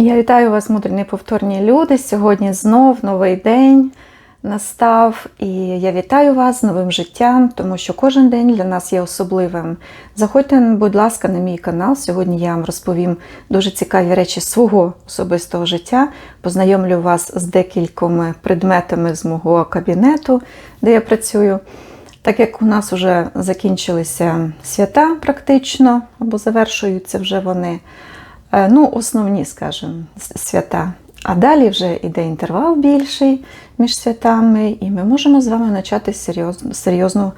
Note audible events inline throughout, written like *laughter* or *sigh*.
Я вітаю вас, мудрі неповторні люди. Сьогодні знов новий день настав, і я вітаю вас з новим життям, тому що кожен день для нас є особливим. Заходьте, будь ласка, на мій канал. Сьогодні я вам розповім дуже цікаві речі свого особистого життя. Познайомлю вас з декількома предметами з мого кабінету, де я працюю. Так як у нас вже закінчилися свята практично, або завершуються вже вони. Е, Ну, основні, скажімо, свята. А далі вже йде інтервал більший між святами, і ми можемо з вами почати серйозну, серйозну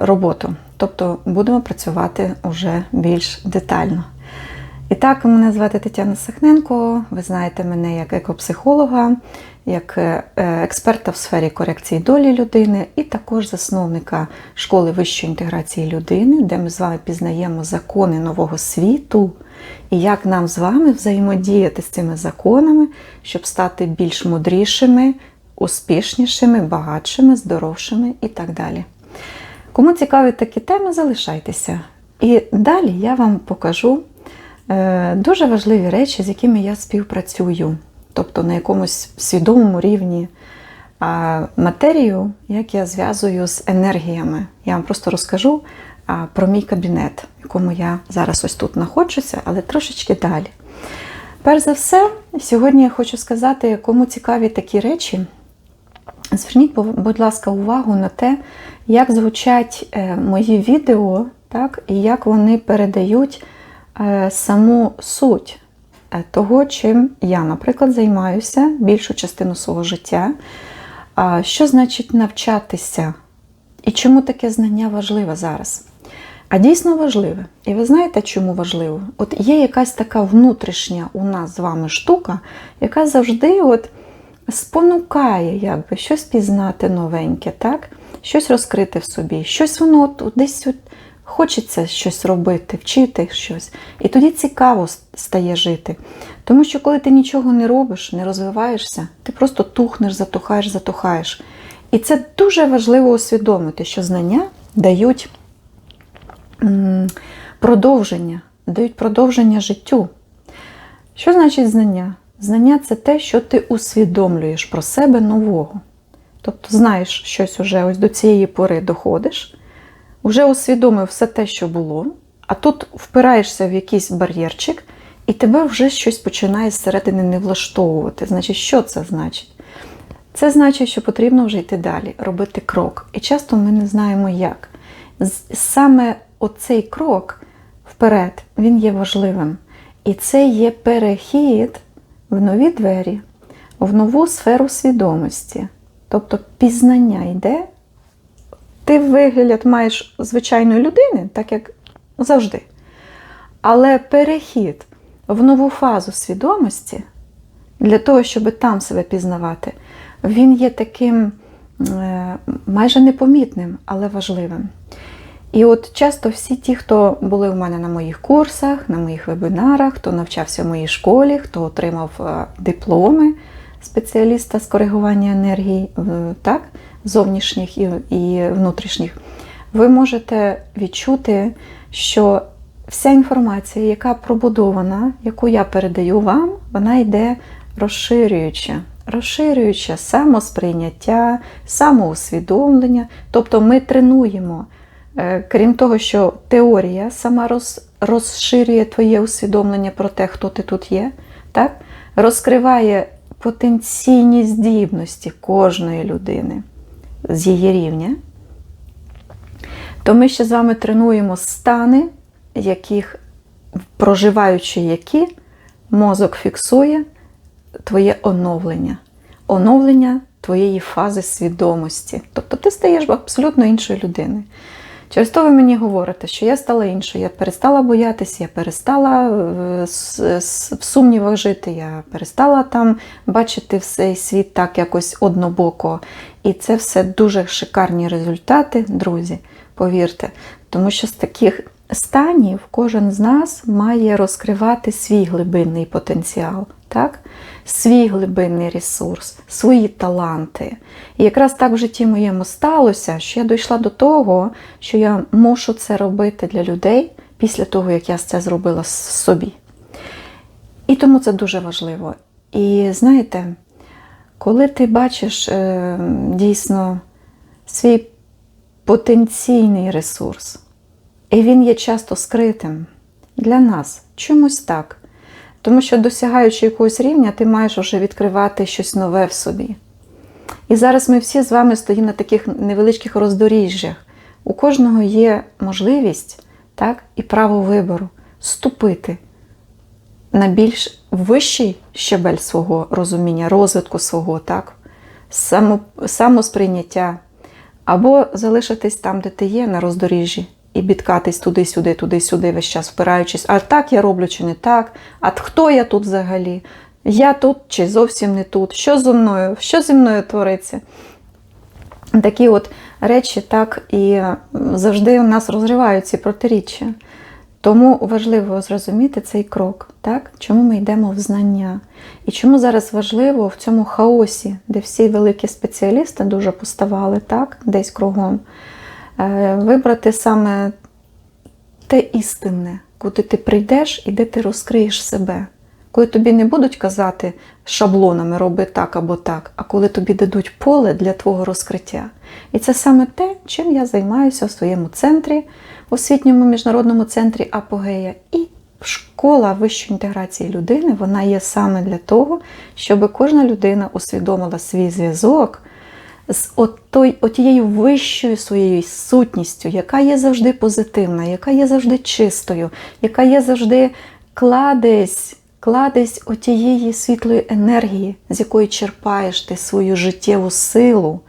роботу. Тобто будемо працювати вже більш детально. І так, мене звати Тетяна Сахненко. Ви знаєте мене як екопсихолога, як е, експерта в сфері корекції долі людини, і також засновника школи вищої інтеграції людини, де ми з вами пізнаємо закони нового світу і як нам з вами взаємодіяти з цими законами, щоб стати більш мудрішими, успішнішими, багатшими, здоровшими і так далі. Кому цікаві такі теми, залишайтеся. І далі я вам покажу е, дуже важливі речі, з якими я співпрацюю, тобто на якомусь свідомому рівні а матерію, як я зв'язую з енергіями. Я вам просто розкажу про мій кабінет, в якому я зараз ось тут знаходжуся, але трошечки далі. Перш за все, сьогодні я хочу сказати, кому цікаві такі речі. Зверніть, будь ласка, увагу на те, як звучать е, мої відео, так, і як вони передають е, саму суть е, того, чим я, наприклад, займаюся більшу частину свого життя. Що значить навчатися? І чому таке знання важливе зараз? А дійсно важливе. І ви знаєте, чому важливо? От є якась така внутрішня у нас з вами штука, яка завжди от спонукає якби, щось пізнати новеньке, так? щось розкрити в собі, щось воно от, десь от, хочеться щось робити, вчити щось. І тоді цікаво стає жити. Тому що коли ти нічого не робиш, не розвиваєшся, ти просто тухнеш, затухаєш, затухаєш. І це дуже важливо усвідомити, що знання дають продовження, дають продовження життю. Що значить знання? Знання це те, що ти усвідомлюєш про себе нового. Тобто, знаєш щось уже ось до цієї пори доходиш, вже усвідомив все те, що було, а тут впираєшся в якийсь бар'єрчик, і тебе вже щось починає зсередини не влаштовувати. Значить, що це значить? Це значить, що потрібно вже йти далі, робити крок. І часто ми не знаємо як. Саме оцей крок вперед, він є важливим. І це є перехід в нові двері, в нову сферу свідомості. Тобто пізнання йде, ти вигляд маєш звичайної людини, так як завжди. Але перехід в нову фазу свідомості, для того, щоб там себе пізнавати, він є таким е, майже непомітним, але важливим. І от часто всі ті, хто були в мене на моїх курсах, на моїх вебінарах, хто навчався в моїй школі, хто отримав е, дипломи спеціаліста з коригування енергії, так, зовнішніх і внутрішніх, ви можете відчути, що вся інформація, яка пробудована, яку я передаю вам, вона йде розширююча. Розширююча самосприйняття, самоусвідомлення. Тобто ми тренуємо, е, крім того, що теорія сама роз, розширює твоє усвідомлення про те, хто ти тут є, так? розкриває потенційні здібності кожної людини з її рівня, то ми ще з вами тренуємо стани, яких, проживаючи які, мозок фіксує твоє оновлення, оновлення твоєї фази свідомості. Тобто ти стаєш абсолютно іншою людиною. Через то ви мені говорите, що я стала іншою, я перестала боятися, я перестала е, в сумнівах жити, я перестала там бачити цей світ так якось однобоко. І це все дуже шикарні результати, друзі, повірте. Тому що з таких станів кожен з нас має розкривати свій глибинний потенціал, так? Свій глибинний ресурс, свої таланти. І якраз так в житті моєму сталося, що я дійшла до того, що я мушу це робити для людей після того, як я це зробила собі. І тому це дуже важливо. І знаєте, коли ти бачиш е, дійсно свій потенційний ресурс, і він є часто скритим для нас, чомусь так. Тому що досягаючи якогось рівня, ти маєш вже відкривати щось нове в собі. І зараз ми всі з вами стоїмо на таких невеличких роздоріжжях. У кожного є можливість так, і право вибору ступити на більш вищий щебель свого розуміння, розвитку свого, так, само, самосприйняття, або залишитись там, де ти є, на роздоріжжі, і бідкатись туди-сюди, туди-сюди, весь час впираючись, а так я роблю чи не так, а хто я тут взагалі? Я тут чи зовсім не тут? Що зі мною? Що зі мною твориться? Такі от речі так і завжди у нас розривають ці протиріччя. Тому важливо зрозуміти цей крок, так? чому ми йдемо в знання. І чому зараз важливо в цьому хаосі, де всі великі спеціалісти дуже поставали, так? десь кругом, вибрати саме те істинне, куди ти прийдеш і де ти розкриєш себе. Коли тобі не будуть казати шаблонами роби так або так, а коли тобі дадуть поле для твого розкриття. І це саме те, чим я займаюся в своєму центрі, освітньому міжнародному центрі Апогея. І школа вищої інтеграції людини вона є саме для того, щоб кожна людина усвідомила свій зв'язок з отой, отією вищою своєю сутністю, яка є завжди позитивна, яка є завжди чистою, яка є завжди кладесь кладись отієї світлої енергії, з якої черпаєш ти свою життєву силу,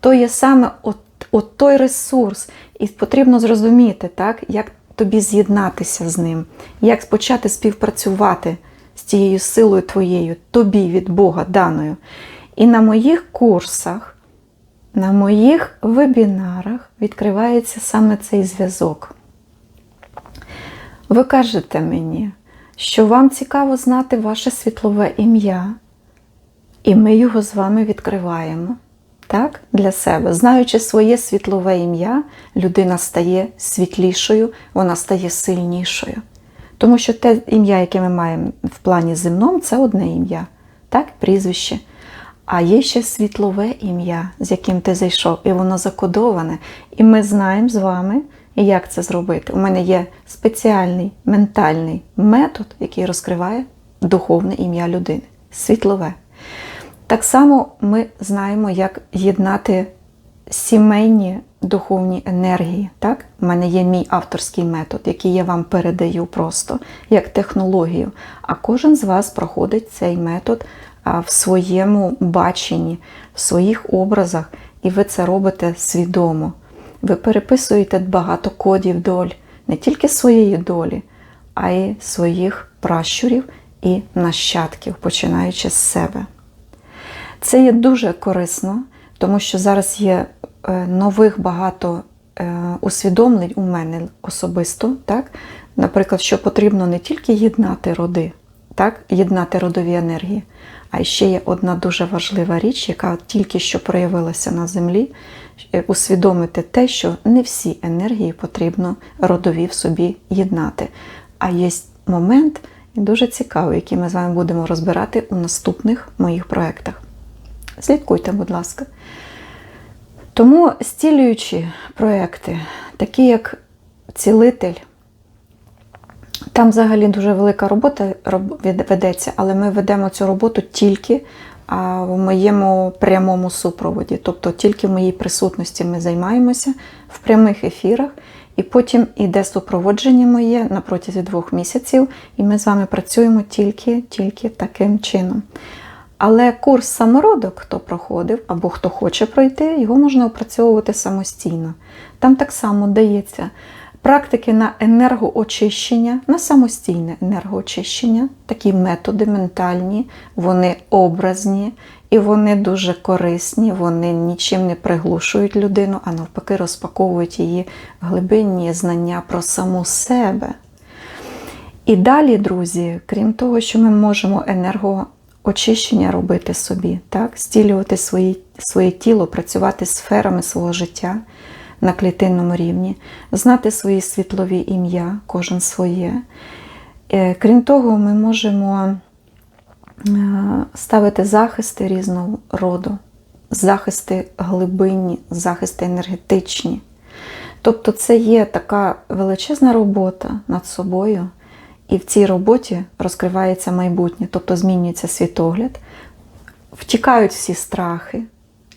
то є саме от, от той ресурс, і потрібно зрозуміти, так, як тобі з'єднатися з ним, як почати співпрацювати з тією силою твоєю, тобі від Бога даною. І на моїх курсах, на моїх вебінарах відкривається саме цей зв'язок. Ви кажете мені, що вам цікаво знати ваше світлове ім'я, і ми його з вами відкриваємо так, для себе. Знаючи своє світлове ім'я, людина стає світлішою, вона стає сильнішою. Тому що те ім'я, яке ми маємо в плані земному, це одне ім'я, так, прізвище. А є ще світлове ім'я, з яким ти зайшов, і воно закодоване. І ми знаємо з вами, як це зробити? У мене є спеціальний ментальний метод, який розкриває духовне ім'я людини світлове. Так само ми знаємо, як єднати сімейні духовні енергії. Так? У мене є мій авторський метод, який я вам передаю просто як технологію. А кожен з вас проходить цей метод в своєму баченні, в своїх образах, і ви це робите свідомо. Ви переписуєте багато кодів доль, не тільки своєї долі, а й своїх пращурів і нащадків, починаючи з себе. Це є дуже корисно, тому що зараз є е, нових багато е, усвідомлень у мене особисто. так? Наприклад, що потрібно не тільки єднати роди, так? єднати родові енергії, а ще є одна дуже важлива річ, яка тільки що проявилася на землі, Е, усвідомити те, що не всі енергії потрібно родові в собі єднати. А є момент дуже цікавий, який ми з вами будемо розбирати у наступних моїх проєктах. Слідкуйте, будь ласка. Тому стілюючі проєкти, такі як цілитель, там взагалі дуже велика робота ведеться, але ми ведемо цю роботу тільки в моєму прямому супроводі. Тобто тільки в моїй присутності ми займаємося в прямих ефірах, і потім іде супроводження моє на протязі двох місяців, і ми з вами працюємо тільки, тільки таким чином. Але курс самородок, хто проходив або хто хоче пройти, його можна опрацьовувати самостійно. Там так само дається практики на енергоочищення, на самостійне енергоочищення, такі методи ментальні, вони образні і вони дуже корисні, вони нічим не приглушують людину, а навпаки, розпаковують її глибинні знання про саму себе. І далі, друзі, крім того, що ми можемо енергоочищення робити собі, так, стілювати свої, своє тіло, працювати сферами свого життя на клітинному рівні, знати свої світлові ім'я, кожен своє. Е, Крім того, ми можемо е, ставити захисти різного роду, захисти глибинні, захисти енергетичні. Тобто це є така величезна робота над собою, і в цій роботі розкривається майбутнє, тобто змінюється світогляд, втікають всі страхи,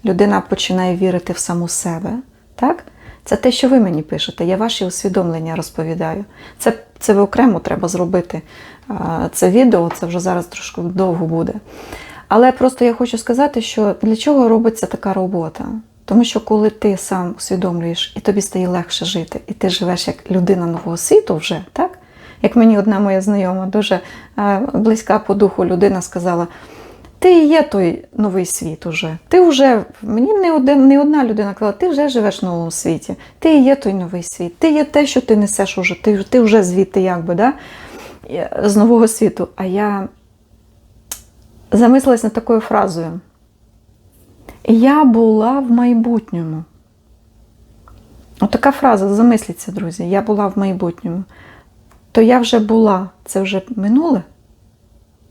людина починає вірити в саму себе. Так? Це те, що ви мені пишете. Я ваші усвідомлення розповідаю. Це, це ви окремо треба зробити. Це відео, це вже зараз трошки довго буде. Але просто я хочу сказати, що для чого робиться така робота? Тому що коли ти сам усвідомлюєш і тобі стає легше жити, і ти живеш як людина нового світу вже, так? Як мені одна моя знайома, дуже близька по духу людина сказала: ти і є той новий світ уже. Ти вже, мені не, один, не одна людина казала, ти вже живеш в новому світі, ти і є той новий світ, ти є те, що ти несеш уже, ти, ти вже звідти якби, да? з нового світу. А я замислилась над такою фразою. Я була в майбутньому. Отака фраза, замисліться, друзі, я була в майбутньому. То я вже була, це вже минуле.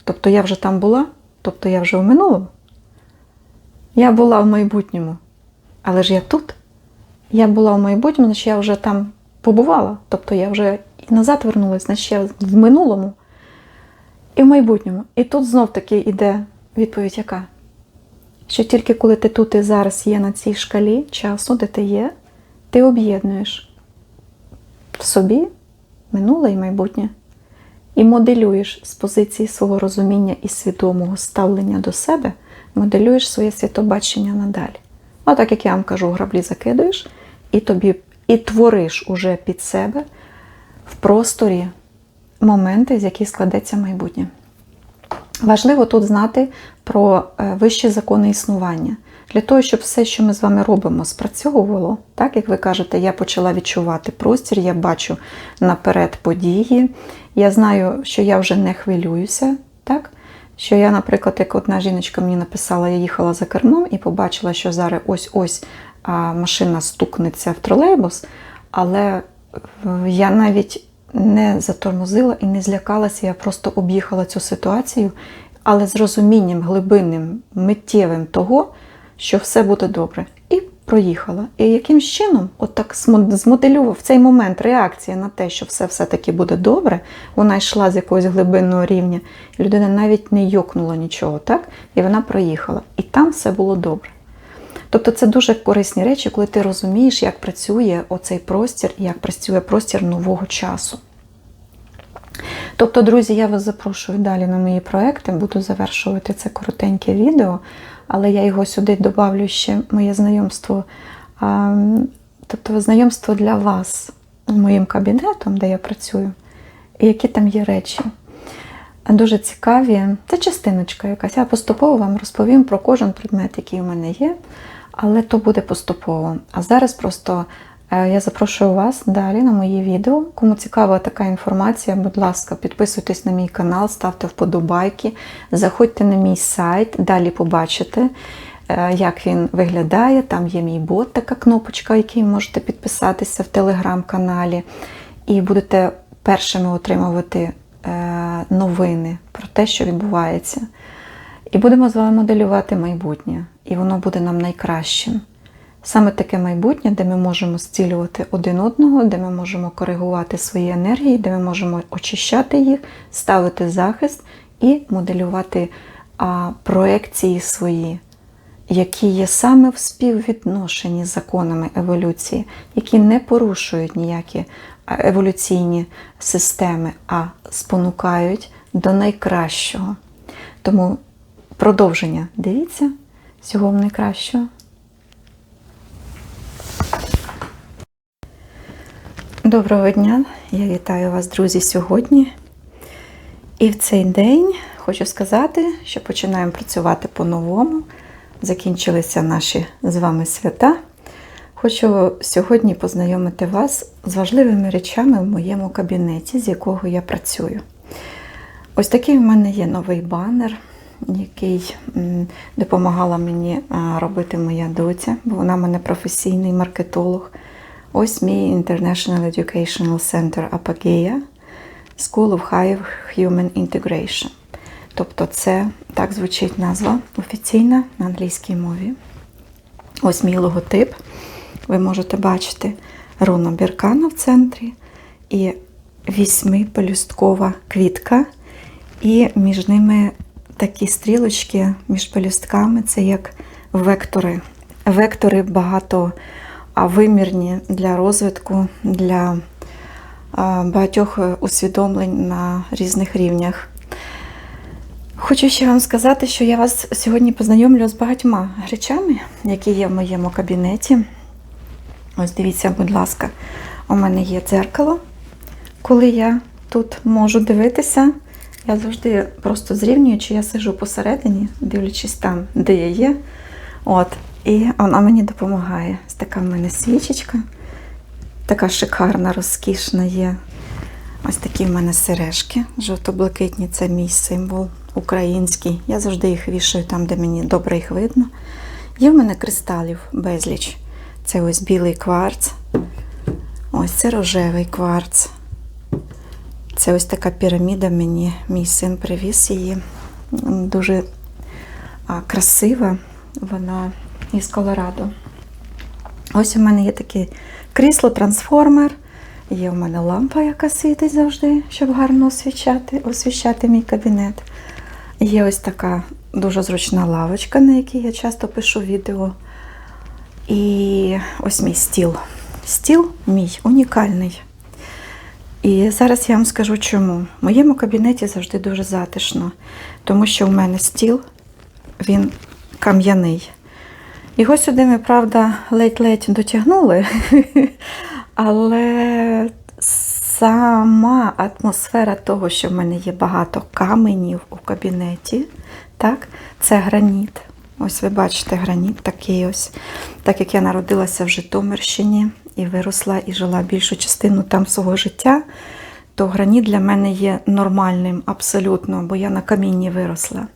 Тобто я вже там була, тобто я вже в минулому. Я була в майбутньому. Але ж я тут. Я була в майбутньому, значить я вже там побувала. Тобто я вже і назад вернулася, значить я в минулому і в майбутньому. І тут знов таки йде відповідь, яка? Що тільки коли ти тут і зараз є на цій шкалі часу, де ти є, ти об'єднуєш в собі минуле і майбутнє. І моделюєш з позиції свого розуміння і свідомого ставлення до себе, моделюєш своє світобачення надалі. Отак, як я вам кажу, граблі закидуєш, і тобі і твориш уже під себе в просторі моменти, з яких складеться майбутнє. Важливо тут знати про е, вищі закони існування. Для того, щоб все, що ми з вами робимо, спрацьовувало, так як ви кажете, я почала відчувати простір, я бачу наперед події, я знаю, що я вже не хвилююся. так? Що я, наприклад, як одна жіночка мені написала, я їхала за кермом і побачила, що зараз ось-ось машина стукнеться в тролейбус, але я навіть не затормозила і не злякалася, я просто об'їхала цю ситуацію, але з розумінням глибинним, миттєвим того, що все буде добре. Проїхала. І якимсь чином, от так змоделював цей момент реакція на те, що все все-таки буде добре, вона йшла з якогось глибинного рівня, і людина навіть не йокнула нічого, так? І вона проїхала. І там все було добре. Тобто це дуже корисні речі, коли ти розумієш, як працює оцей простір і як працює простір нового часу. Тобто, друзі, я вас запрошую далі на мої проекти, буду завершувати це коротеньке відео, але я його сюди добавлю ще моє знайомство, тобто знайомство для вас моїм кабінетом, де я працюю, і які там є речі. Дуже цікаві. Це частиночка якась. Я поступово вам розповім про кожен предмет, який у мене є, але то буде поступово. А зараз просто я запрошую вас далі на мої відео. Кому цікава така інформація, будь ласка, підписуйтесь на мій канал, ставте вподобайки, заходьте на мій сайт, далі побачите, е, як він виглядає. Там є мій бот, така кнопочка, який можете підписатися в телеграм-каналі, і будете першими отримувати. Е, новини про те, що відбувається. І будемо з вами моделювати майбутнє. І воно буде нам найкращим. Саме таке майбутнє, де ми можемо зцілювати один одного, де ми можемо коригувати свої енергії, де ми можемо очищати їх, ставити захист і моделювати а, проекції свої, які є саме в співвідношенні з законами еволюції, які не порушують ніякі еволюційні системи, а спонукають до найкращого. Тому продовження дивіться всього найкращого. Доброго дня! Я вітаю вас, друзі, сьогодні. І в цей день хочу сказати, що починаємо працювати по-новому. Закінчилися наші з вами свята. Хочу сьогодні познайомити вас з важливими речами в моєму кабінеті, з якого я працюю. Ось такий в мене є новий банер, який допомагала мені робити моя доця, бо вона в мене професійний маркетолог. Ось мій International Educational Center Апагея. School of High Human Integration. Тобто це так звучить назва офіційна на англійській мові. Ось мій логотип. Ви можете бачити руну біркана в центрі і вісьмипелюсткова квітка, і між ними такі стрілочки між пелюстками це як вектори. Вектори багато вимірні для розвитку, для багатьох е, усвідомлень на різних рівнях. Хочу ще вам сказати, що я вас сьогодні познайомлю з багатьма речами, які є в моєму кабінеті. Ось дивіться, будь ласка, у мене є дзеркало. Коли я тут можу дивитися, я завжди просто зрівнюю, чи я сижу посередині, дивлячись там, де я є. От. І вона мені допомагає. Ось така в мене свічечка, така шикарна, розкішна є. Ось такі в мене сережки. Жовто-блакитні це мій символ український. Я завжди їх вішаю там, де мені добре їх видно. Є в мене кристалів безліч. Це ось білий кварц. Ось це рожевий кварц. Це ось така піраміда мені, мій син привіз її. Дуже красива. Вона із Колорадо. Ось у мене є таке крісло-трансформер. Є у мене лампа, яка світить завжди, щоб гарно освіщати, освіщати мій кабінет. Є ось така дуже зручна лавочка, на якій я часто пишу відео. І ось мій стіл. Стіл мій унікальний. І зараз я вам скажу чому. В моєму кабінеті завжди дуже затишно, тому що в мене стіл, він кам'яний. Його сюди ми, правда, ледь-ледь дотягнули, *laughs* але сама атмосфера того, що в мене є багато каменів у кабінеті, так, це граніт. Ось ви бачите граніт такий ось. Так як я народилася в Житомирщині і виросла і жила більшу частину там свого життя, то граніт для мене є нормальним абсолютно, бо я на камінні виросла.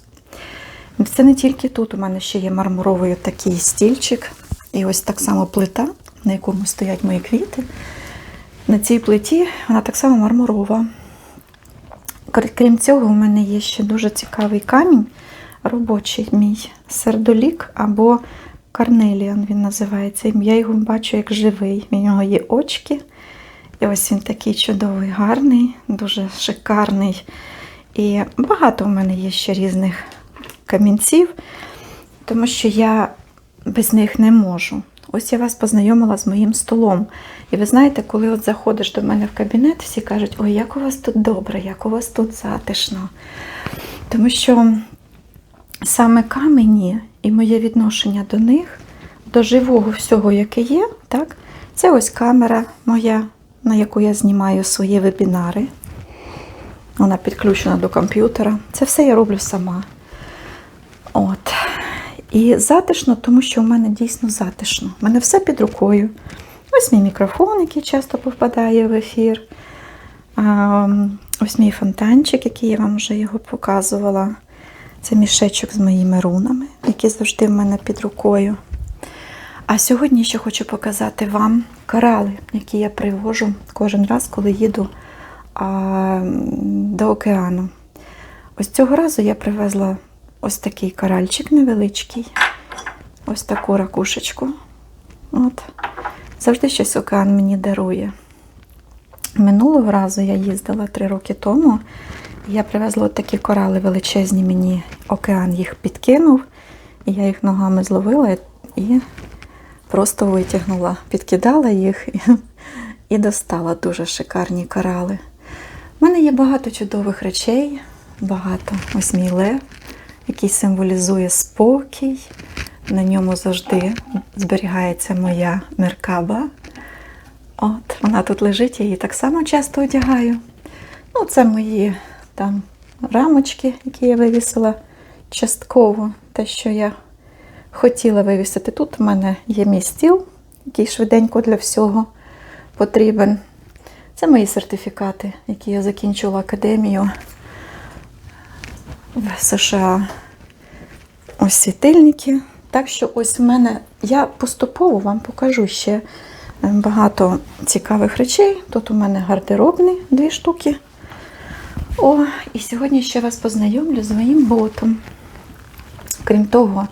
Це не тільки тут, у мене ще є мармуровий такий стільчик, і ось так само плита, на якому стоять мої квіти. На цій плиті вона так само мармурова. Крім цього, у мене є ще дуже цікавий камінь, робочий мій сердолік або карнеліан він називається. Я його бачу як живий. В нього є очки. І ось він такий чудовий, гарний, дуже шикарний. І багато у мене є ще різних камінців, тому що я без них не можу. Ось я вас познайомила з моїм столом. І ви знаєте, коли от заходиш до мене в кабінет, всі кажуть, ой, як у вас тут добре, як у вас тут затишно. Тому що саме камені і моє відношення до них, до живого всього, яке є, так, це ось камера моя, на яку я знімаю свої вебінари. Вона підключена до комп'ютера. Це все я роблю сама. От. І затишно, тому що в мене дійсно затишно. У мене все під рукою. Ось мій мікрофон, який часто попадає в ефір. Ось мій фонтанчик, який я вам вже його показувала. Це мішечок з моїми рунами, які завжди в мене під рукою. А сьогодні ще хочу показати вам корали, які я привожу кожен раз, коли їду до океану. Ось цього разу я привезла ось такий коральчик невеличкий, ось таку ракушечку. От. Завжди щось океан мені дарує. Минулого разу я їздила три роки тому. Я привезла такі корали величезні, мені океан їх підкинув, і я їх ногами зловила і просто витягнула, підкидала їх і, і достала дуже шикарні корали. У мене є багато чудових речей, багато. Ось мій лев, який символізує спокій. На ньому завжди зберігається моя меркаба. От, вона тут лежить, я її так само часто одягаю. Ну, це мої там рамочки, які я вивісила частково, те, що я хотіла вивісити. Тут у мене є мій стіл, який швиденько для всього потрібен. Це мої сертифікати, які я закінчила академію в США. Ось світильники. Так що ось в мене, я поступово вам покажу ще е, багато цікавих речей. Тут у мене гардеробні дві штуки. О, і сьогодні ще вас познайомлю з моїм ботом. Крім того,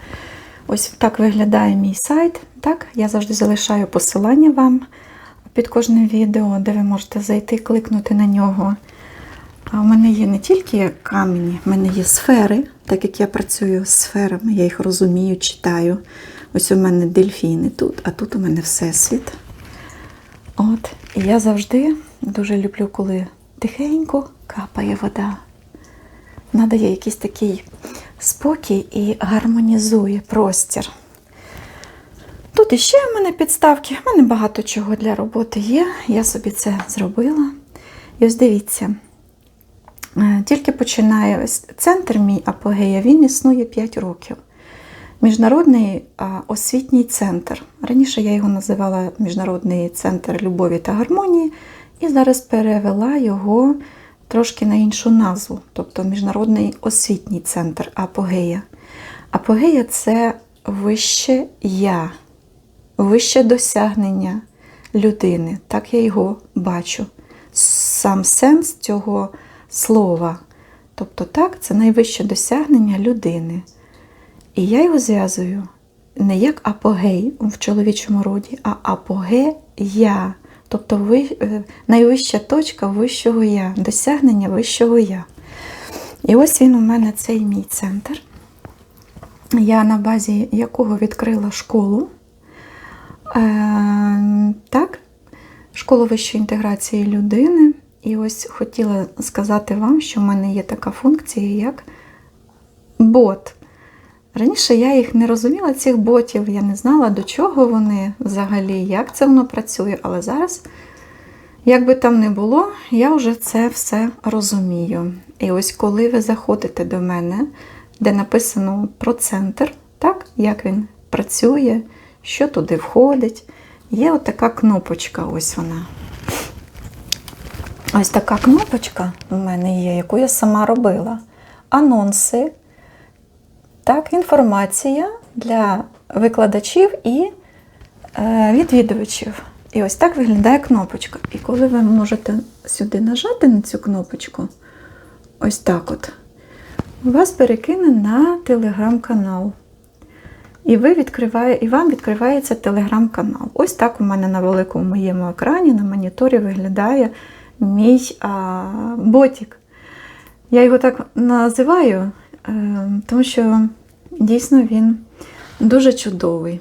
ось так виглядає мій сайт. Так, я завжди залишаю посилання вам під кожним відео, де ви можете зайти, кликнути на нього. А у мене є не тільки камені, в мене є сфери, так як я працюю з сферами, я їх розумію, читаю. Ось у мене дельфіни тут, а тут у мене всесвіт. От, і я завжди дуже люблю, коли тихенько капає вода. Надає якийсь такий спокій і гармонізує простір. Тут іще в мене підставки, в мене багато чого для роботи є. Я собі це зробила. І ось дивіться, тільки починає центр мій апогея, він існує 5 років. Міжнародний освітній центр. Раніше я його називала Міжнародний центр любові та гармонії, і зараз перевела його трошки на іншу назву, тобто Міжнародний освітній центр Апогея. Апогея це вище я, вище досягнення людини. Так я його бачу. Сам сенс цього слова. Тобто, так, це найвище досягнення людини. І я його зв'язую не як апогей в чоловічому роді, а апогея. Тобто е, найвища точка вищого я, досягнення вищого я. І ось він у мене цей мій центр. Я на базі якого відкрила школу. Е, так, школу вищої інтеграції людини. І ось хотіла сказати вам, що в мене є така функція, як бот. Раніше я їх не розуміла, цих ботів, я не знала, до чого вони взагалі, як це воно працює. Але зараз, як би там не було, я вже це все розумію. І ось коли ви заходите до мене, де написано про центр, так, як він працює, що туди входить, є отака кнопочка, ось вона. Ось така кнопочка у мене є, яку я сама робила. Анонси. Так, інформація для викладачів і е, відвідувачів. І ось так виглядає кнопочка. І коли ви можете сюди нажати на цю кнопочку, ось так от, вас перекине на телеграм-канал. І ви відкриває, і вам відкривається телеграм-канал. Ось так у мене на великому моєму екрані на моніторі виглядає мій а, ботик. Я його так називаю, е, тому що дійсно він дуже чудовий.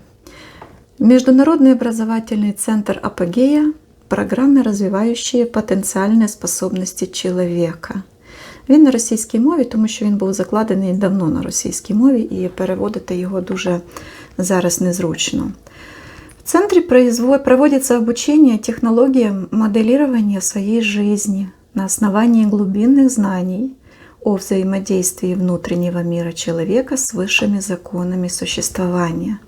Международный образовательный центр Апогея – программы, розвиваючі потенціальні способності чоловіка. Він на російській мові, тому що він був закладений давно на російській мові, і переводити його дуже зараз незручно. В центре проводится обучение технологиям моделирования своей жизни на основании глубинных знаний о взаимодействии внутреннего мира человека с высшими законами существования.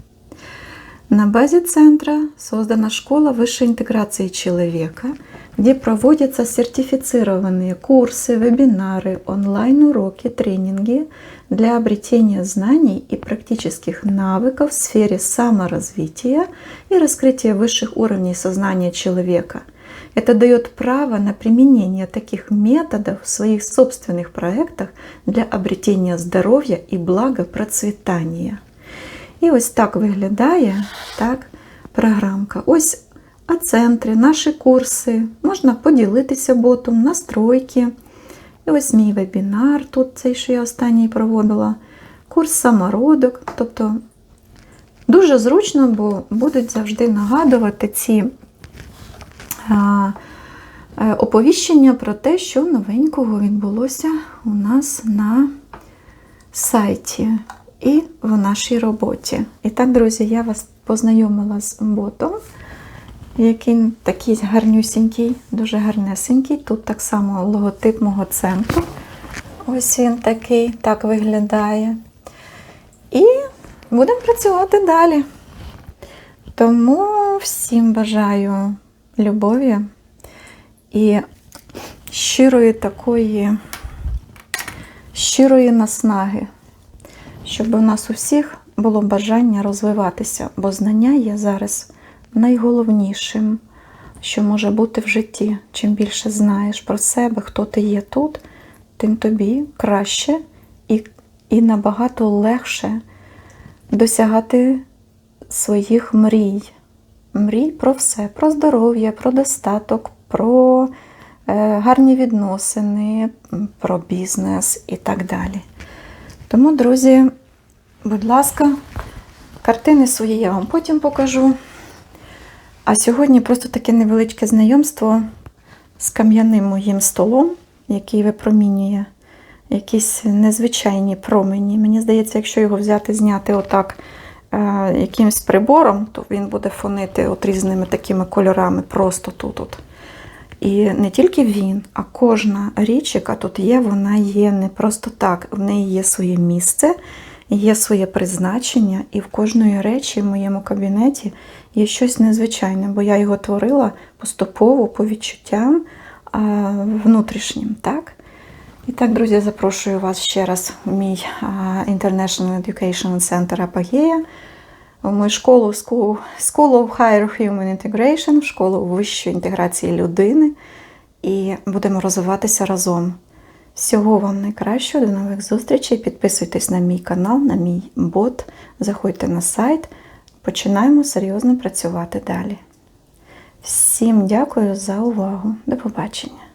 На базе центра создана школа высшей интеграции человека, где проводятся сертифицированные курсы, вебинары, онлайн-уроки, тренинги для обретения знаний и практических навыков в сфере саморазвития и раскрытия высших уровней сознания человека. Это дает право на применение таких методов в своих собственных проектах для обретения здоровья и благопроцветания. І ось так виглядає так, програмка. Ось а-центри, наші курси. Можна поділитися ботом, настройки. І ось мій вебінар, тут цей, що я останній проводила. Курс самородок. Тобто дуже зручно, бо будуть завжди нагадувати ці а, е, оповіщення про те, що новенького відбулося у нас на сайті і в нашій роботі. І так, друзі, я вас познайомила з ботом, який такий гарнюсінький, дуже гарнесенький. Тут так само логотип мого центру. Ось він такий, так виглядає. І будемо працювати далі. Тому всім бажаю любові і щирої такої, щирої наснаги щоб у нас у всіх було бажання розвиватися, бо знання є зараз найголовнішим, що може бути в житті. Чим більше знаєш про себе, хто ти є тут, тим тобі краще і, і набагато легше досягати своїх мрій. Мрій про все, про здоров'я, про достаток, про е, гарні відносини, про бізнес і так далі. Тому, друзі, будь ласка, картини свої я вам потім покажу. А сьогодні просто таке невеличке знайомство з кам'яним моїм столом, який випромінює якісь незвичайні промені. Мені здається, якщо його взяти, зняти отак е, якимось прибором, то він буде фонити от різними такими кольорами просто тут. От. І не тільки він, а кожна річ, яка тут є, вона є не просто так. В неї є своє місце, є своє призначення, і в кожної речі в моєму кабінеті є щось незвичайне, бо я його творила поступово по відчуттям внутрішнім. так? І так, друзі, запрошую вас ще раз в мій International Education Center Апогея, в мою школу School of Higher Human Integration, в школу вищої інтеграції людини. І будемо розвиватися разом. Всього вам найкращого, до нових зустрічей. Підписуйтесь на мій канал, на мій бот, заходьте на сайт. Починаємо серйозно працювати далі. Всім дякую за увагу. До побачення!